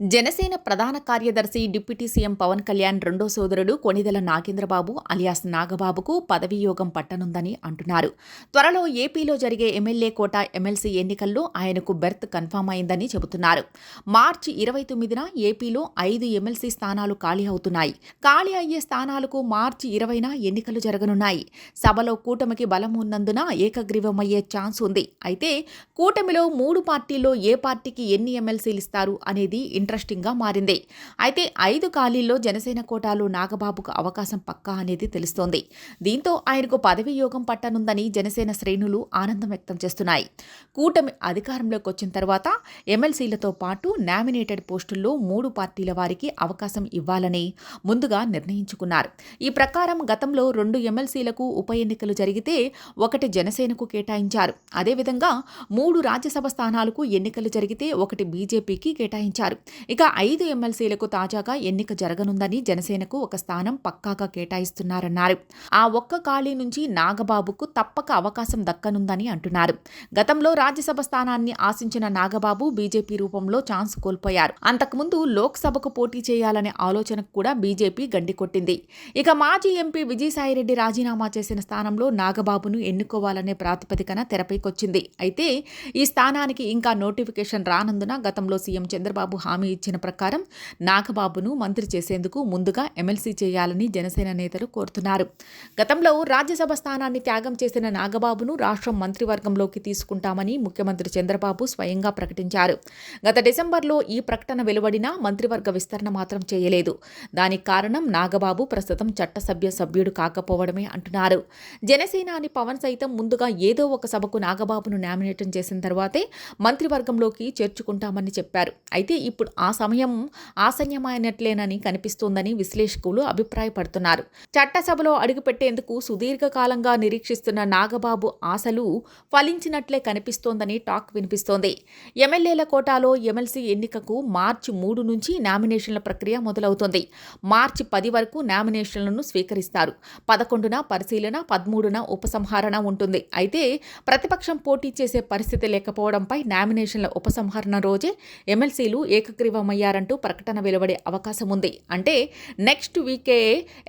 జనసేన ప్రధాన కార్యదర్శి deputy CM Pawan Kalyan రెండో సోదరుడు కొణిదెల నాగేంద్రబాబు అలియాస్ నాగబాబుకు పదవీయోగం పట్టనుందని అంటున్నారు. త్వరలో ఏపీలో జరిగే ఎమ్మెల్యే కోట ఎమ్మెల్సీ ఎన్నికల్లో ఆయనకు బెర్త్ కన్ఫామ్ అయిందని చెబుతున్నారు. మార్చి ఇరవై తొమ్మిదిన ఏపీలో ఐదు ఎమ్మెల్సీ స్థానాలు ఖాళీ అవుతున్నాయి. ఖాళీ అయ్యే స్థానాలకు మార్చి ఇరవైన ఎన్నికలు జరగనున్నాయి. సభలో కూటమికి బలం ఉన్నందున ఏకగ్రీవమయ్యే ఛాన్స్ ఉంది. అయితే కూటమిలో మూడు పార్టీల్లో ఏ పార్టీకి ఎన్ని ఎమ్మెల్సీలు ఇస్తారు అనేది ఇంట్రెస్టింగ్గా మారింది. అయితే ఐదు ఖాళీల్లో జనసేన కోటాలో నాగబాబుకు అవకాశం పక్కా అనేది తెలుస్తోంది. దీంతో ఆయనకు పదవి యోగం పట్టనుందని జనసేన శ్రేణులు ఆనందం వ్యక్తం చేస్తున్నాయి. కూటమి అధికారంలోకి వచ్చిన తర్వాత ఎమ్మెల్సీలతో పాటు నామినేటెడ్ పోస్టుల్లో మూడు పార్టీల వారికి అవకాశం ఇవ్వాలని ముందుగా నిర్ణయించుకున్నారు. ఈ ప్రకారం గతంలో రెండు ఎమ్మెల్సీలకు ఉప ఎన్నికలు జరిగితే ఒకటి జనసేనకు కేటాయించారు. అదేవిధంగా మూడు రాజ్యసభ స్థానాలకు ఎన్నికలు జరిగితే ఒకటి బీజేపీకి కేటాయించారు. ఇక ఐదు ఎమ్మెల్సీలకు తాజాగా ఎన్నిక జరగనుందని జనసేనకు ఒక స్థానం పక్కాగా కేటాయిస్తున్నారన్నారు. ఆ ఒక్క ఖాళీ నుంచి నాగబాబుకు తప్పక అవకాశం దక్కనుందని అంటున్నారు. గతంలో రాజ్యసభ స్థానాన్ని ఆశించిన నాగబాబు బీజేపీ రూపంలో ఛాన్స్ కోల్పోయారు. అంతకుముందు లోక్సభకు పోటీ చేయాలనే ఆలోచనకు కూడా బీజేపీ గండికొట్టింది ఇక మాజీ ఎంపీ విజయసాయిరెడ్డి రాజీనామా చేసిన స్థానంలో నాగబాబును ఎన్నుకోవాలనే ప్రాతిపదికన తెరపైకొచ్చింది. అయితే ఈ స్థానానికి ఇంకా నోటిఫికేషన్ రానందున గతంలో సీఎం చంద్రబాబు హామీ ఇచ్చిన ప్రకారం నాగబాబును మంత్రి చేసేందుకు ముందుగా ఎమ్మెల్సీ చేయాలని జనసేన నేతలు కోరుతున్నారు. గతంలో రాజ్యసభ స్థానాన్ని త్యాగం చేసిన నాగబాబును రాష్ట్రం మంత్రివర్గంలోకి తీసుకుంటామని ముఖ్యమంత్రి చంద్రబాబు స్వయంగా ప్రకటించారు. గత డిసెంబర్లో ఈ ప్రకటన వెలువడినా మంత్రివర్గ విస్తరణ మాత్రం చేయలేదు. దానికి కారణం నాగబాబు ప్రస్తుతం చట్టసభ్య సభ్యుడు కాకపోవడమే అంటున్నారు. జనసేనాని పవన్ సైతం ముందుగా ఏదో ఒక సభకు నాగబాబును నామినేషన్ చేసిన తర్వాతే మంత్రివర్గంలోకి చేర్చుకుంటామని చెప్పారు. అయితే ఇప్పుడు ఆ సమయం ఆసన్యమైనట్లేనని కనిపిస్తోందని విశ్లేషకులు అభిప్రాయపడుతున్నారు. చట్టసభలో అడుగుపెట్టేందుకు సుదీర్ఘకాలంగా నిరీక్షిస్తున్న నాగబాబు ఆశలు ఫలించినట్లే కనిపిస్తోందని టాక్ వినిపిస్తోంది. ఎమ్మెల్యేల కోటాలో ఎమ్మెల్సీ ఎన్నికకు మార్చి మూడు నుంచి నామినేషన్ల ప్రక్రియ మొదలవుతుంది. మార్చి పది వరకు నామినేషన్లను స్వీకరిస్తారు. పదకొండున పరిశీలన పదమూడున ఉపసంహరణ ఉంటుంది. అయితే ప్రతిపక్షం పోటీ చేసే పరిస్థితి లేకపోవడంపై నామినేషన్ల ఉపసంహరణ రోజే ఎమ్మెల్సీలు ఏకగ్రీవమయ్యారంటూ ప్రకటన వెలువడే అవకాశం ఉంది. అంటే నెక్స్ట్ వీకే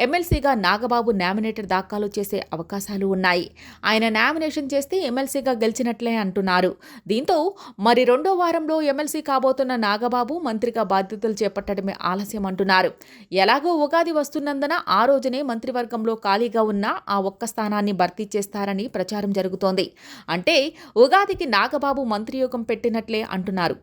ఎమ్మెల్సీగా నాగబాబు నామినేటెడ్ దాఖలు చేసే అవకాశాలు ఉన్నాయి. ఆయన నామినేషన్ చేస్తే ఎమ్మెల్సీగా గెలిచినట్లే అంటున్నారు. దీంతో మరి రెండో వారంలో ఎమ్మెల్సీ కాబోతున్న నాగబాబు మంత్రిగా బాధ్యతలు చేపట్టడమే ఆలస్యం అంటున్నారు. ఎలాగో ఉగాది వస్తున్నందున ఆ రోజునే మంత్రివర్గంలో ఖాళీగా ఉన్న ఆ ఒక్క స్థానాన్ని భర్తీ చేస్తారని ప్రచారం జరుగుతోంది. అంటే ఉగాదికి నాగబాబు మంత్రియోగం పెట్టినట్లే అంటున్నారు.